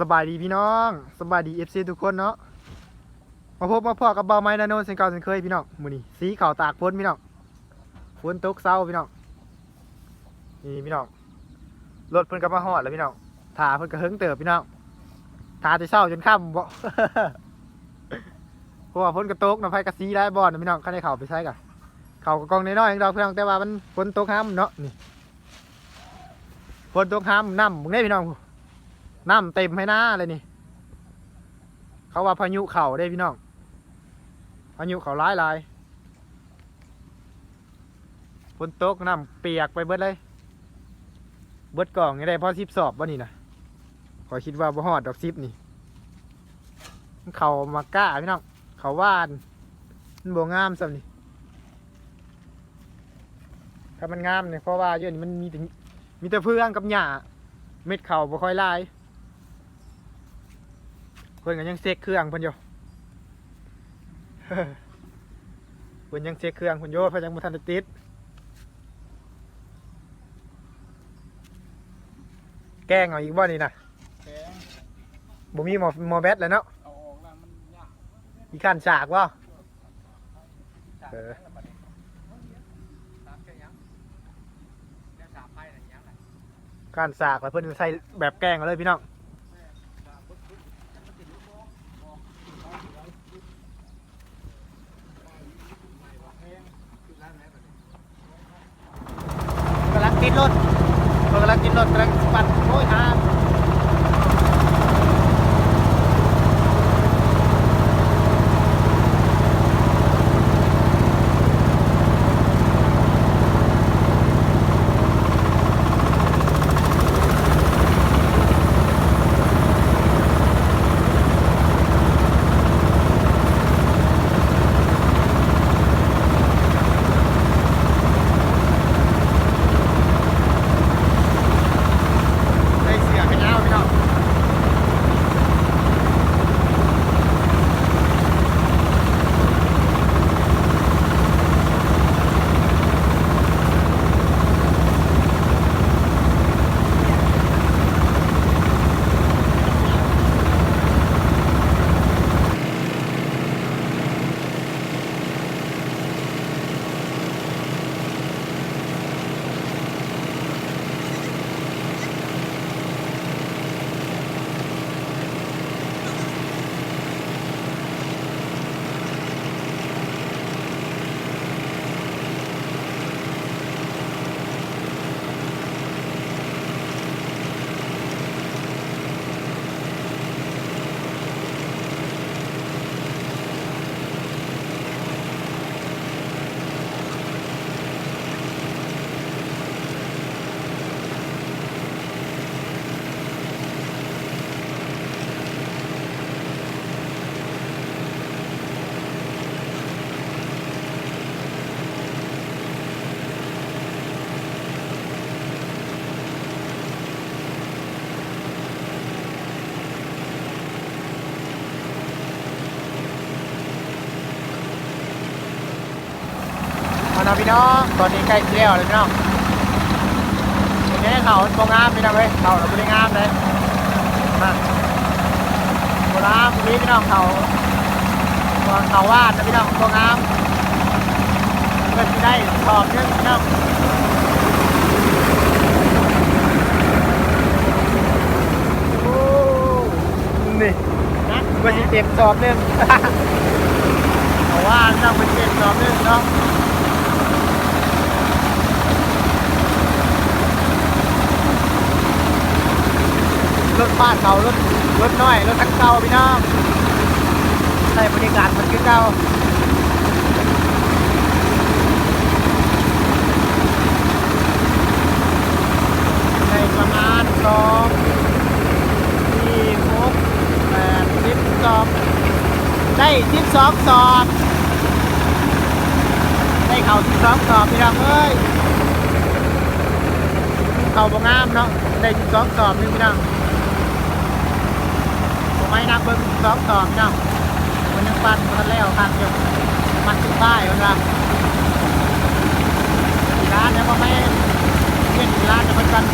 สบายดีพี่น้องสบายดีเอฟซีทุกคนเนาะมาพบมาพอกับเบาไม้นาโนเซนเก่าเซนเคยพี่น้องมือนี้สีขาวตากฝนพี่น้องฝนตกเศร้าพี่น้องนี่พี่น้องรถเพิ่นก็มาฮอดแล้วพี่น้องถาเพิ่นก็เฮิงเติบพี่น้องถาจะเศร้าจนค่ำบ่เพราะว่าฝนกระตกน้ำไฟกระซีได้บอนนะพี่น้องข้าได้เข่าไปใช้กันเข่ากระกองน้อยๆเองเราเพื่อนแต่ว่ามันฝนตกห้ามเนาะนี่ฝนตกห้ามน้ำมึงได้พี่น้อง น้ำเต็มให้หน้าเลยนี่ เขาว่าพายุเข่าได้พี่น้อง พายุเข่าร้ายลายฝนตกน้ำเปียกไปเบิดเลย เบิดกล่องนี่ได้พอสิบสอบวะนี่นะขอคิดว่าบ่ฮอดดอกซิบนี่ เขามาก้าพี่น้อง เขาว่านมันบ่งามสำนี่ถ้ามันงามเนี่ยเพราะว่าเยอะนี่มันมีแต่มีแต่เพื่องกับหญ้าเม็ดเขาบ่ค่อยลาย พิ่นก็ยังเซ็กเครื่องเพิ่นอยู่เพิ่นยังเซ็กเครื่องเพิ่นอยู่เพิ่นยังบ่ทันได้ติดแกล้งเอาอีกบ่นี่น่ะแกงบ่มีหมอหมอแบตแล้วเนาะเอาออกแล้วมันยากอีขันฉากบ่จากเออแล้วบัดนี้สามแค่ยังแล้วสามไปอะไรยังไงขันฉากแล้วเพิ่นใส่แบบแกล้งเอาเลยพี่น้อง สามปึ๊บปึ๊บแล้วมันติดลูกโป่งบอกเอาไว้ไม่ว่าแพงขึ้นแล้วแม่บัดนี้ กำลังติดรถ กินกำลังติดรถกำลังปั่นโอ้ยหา นะพี่น้องตอนนี้ใกล้เที่ยวเลยพี่น้องวันนี้เขาโงามพี่น้องเว้ยเขาเราไม่ได้งามเลยมาโบราณนี้พี่น้องเขาเขาวาดนะพี่น้องโงามเพื่อนที่ได้สอบนึงพี่น้องโอ้นี่นะเพื่อที่เต็มสอบนึงเขาว่าต้องเป็นเต็มสอบนึงเนาะ รถบ้านเขารถรถน้อยรถทั้งเก่าพี่น้องใส่บริการมันคือเก่าในประมาณสองสี่หกแปดสิบสองได้สิบสองสอบได้เข่าสิบสองสอบพี่น้องเอ้ยเข่าบ่งามเนาะได้สิบสองสอบนี่พี่น้อง ไม่นักเบิ้งซ้อมต่อพี่น้องมันยังปั่นมันแล้วทางเดียวมันถึงป้ายมันละที่ร้านเนี่ยว่าไม่เรียนร้านเนี่ยมันกัน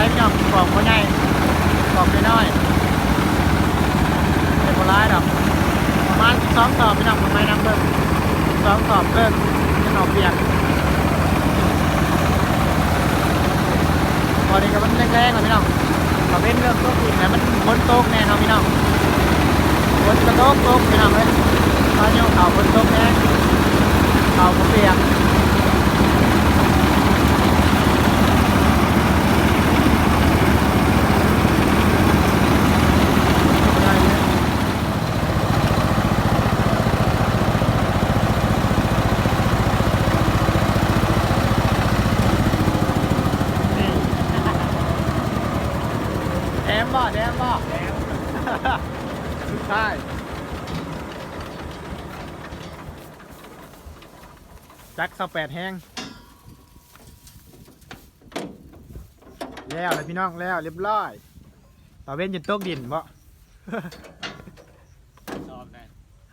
บบดุลไรพี่น้องกล่องคนใหญ่กล่องน้อยเป็นคนร้ายดอกประมาณสองสอบพี่น้องทำไมน้ำเบิ่งสองสอเพิ่มจะหนอกเปียกตอนนี้ก็มันแรงๆแล้วพี่น้องขอเป็นเรื่องตกอีกแต่มันฝนโตกแน่นอนพี่น้องฝนกระโตกตกพี่น้องเลยตอนนี้เขาฝนโตกแน่เขาก็เปียก แอมบ่แอมบ่แอมใช่จักสแปดแห้งแล้วเลยพี่น้องแล้วเรียบร้อยต่อเว้นจนตกดินบ่สอบได้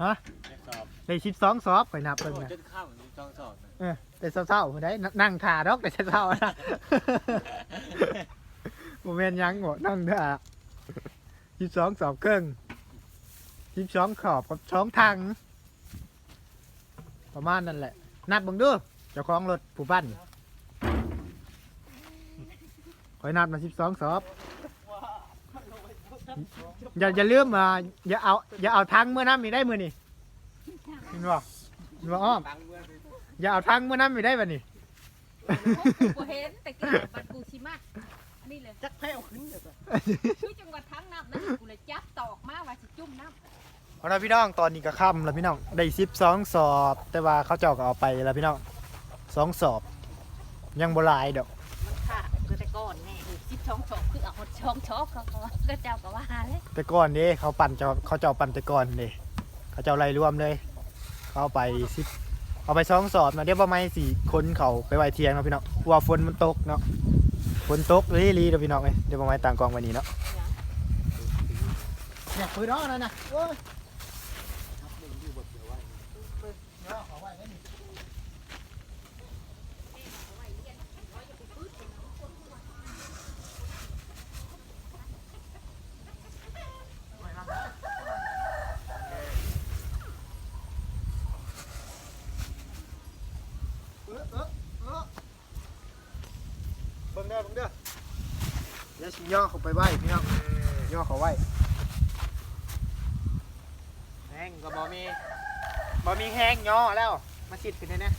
ฮะได้สอบได้ชิดสองสอบไปนับเพิ่งโอ้นะจนข้ามนี่ต้องสอบนะเออแต่เศร้าๆคนได้นั่งถ่าดอกแต่เศร้าๆนะโมเมนยังบ่นั่งถ่า ชิดสองสอบเครื่องชิดสองขอบกับสองทาง ประมาณนั่นแหละ นัดบังดูเจ้าของรถผู้ปั้นคอยนัดมาสิบสองสอบ อย่าอย่าลืมมาอย่าเอาอย่าเอาทั้งเมื่อน้ำมีได้มือนี่เห็นบ่เห็นบ่อ้อมตังเมื่อไปอย่าเอาทั้งเมื่อน้ำมีได้บ่นี่ กูเห็นแต่กี้บัดกูชิมา นนี้เลยจักแพ้วขึ้นเดี๋ยวก่อนคือจังหวัดทั้งน้ำนั่นกูเลยจับตอกมาว่าสิจุ่มน้ำเอาละพี่น้องตอนนี้ก็ค่ำแล้วพี่น้องได้สิบสองสอบ แต่ว่าเขาเจ้าก็เอาไปแล้วพี่น้องสองสอบ ยังบ่หลายดอกมันขาดคือแต่ก่อนแน่สิบสองชอบคือเอาหมดช่องชอบเขาก็ก็เจ้าก็ว่าเลยแต่ก่อนเด้เขาปั่นเจ้าเขาเจ้าปั่นแต่ก่อนเด้เขาเจ้าไล่รวมเลยเขาเอาไปสิบเอาไปสองสอบนะเดี๋ยวประมาณสี่คนเขาไปไหวเทียงเนาะพี่น้องกลัวฝนมันตกเนาะ ฝนตกลีลีเนาะพี่น้องเอ้ยเดี๋ยวมาไม้ต่างกองวันนี้เนาะเนี่ยปืนน้องนั่นนะโอ้ย เออเออเออ เบิ่งเด้อเบิ่งเด้อเดี๋ยวสิย่อเขาไปไหวพี่น้องย่อเขาไหวแห้งก็บ่มีบ่มีแห้งย่อแล้ว มาสิดขึ้นเลยนะ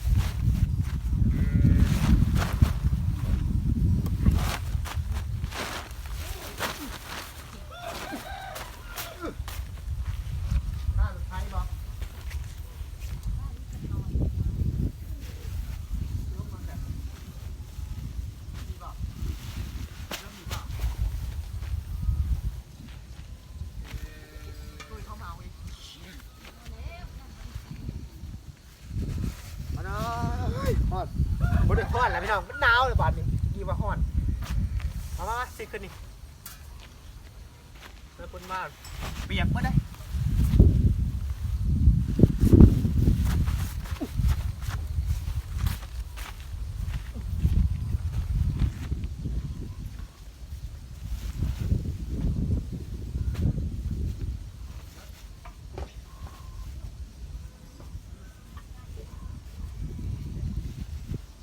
ข้าวไทยบ่ มาเนาะเฮ้ยฮอดบ่ได้ฮอดแล้วพี่น้อง มันหนาว เลยบาทนี่กี่ว่าฮอนมามาสิขึ้นนี่แล้วคนมาเปียกบ่ได้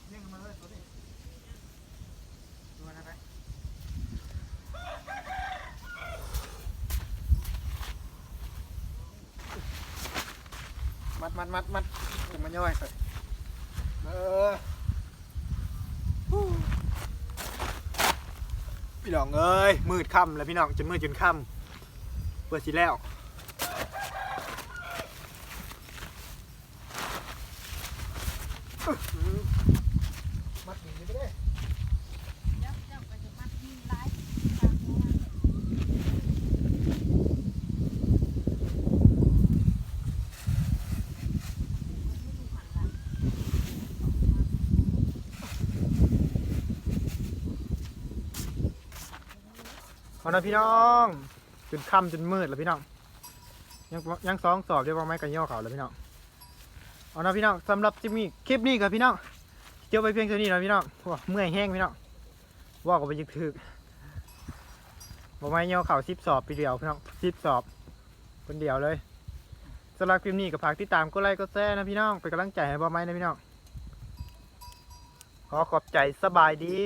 เนี่ยมาเลยตัวนี้ดูนะไหม มัดมัดมัดมัดถึงมันย่อยใส่เออพี่น้องเอ้ยมืดค่ำแล้วพี่น้องจนมืดจนค่ำเปิดสิแล้ว มัดหนีไปได้ เจ้าเจ้าก็จะมาที่ร้าย เอานะพี่น้องจนค่ำจนมืดแล้วพี่น้อง ยังยังสองสอบเรียกว่าไม้กันย่อเขาแล้วพี่น้อง เอานะพี่น้องสำหรับคลิปนี้คลิปนี้กับพี่น้องเจ้าไปเพียงเท่านี้นะพี่น้องโอ้เมื่อยแห้งพี่น้องว่าก็ไปยึกถึกบอกไม่เงี้ยเข่าซิบสอบไปเดียวพี่น้องซิบสอบ คนเดียวเลยสำหรับคลิปนี้กับฝากติดตามก็ไลค์ก็แซ่นะพี่น้องเป็นกำลังใจให้บ่ไม้นะพี่น้องขอขอบใจสบายดี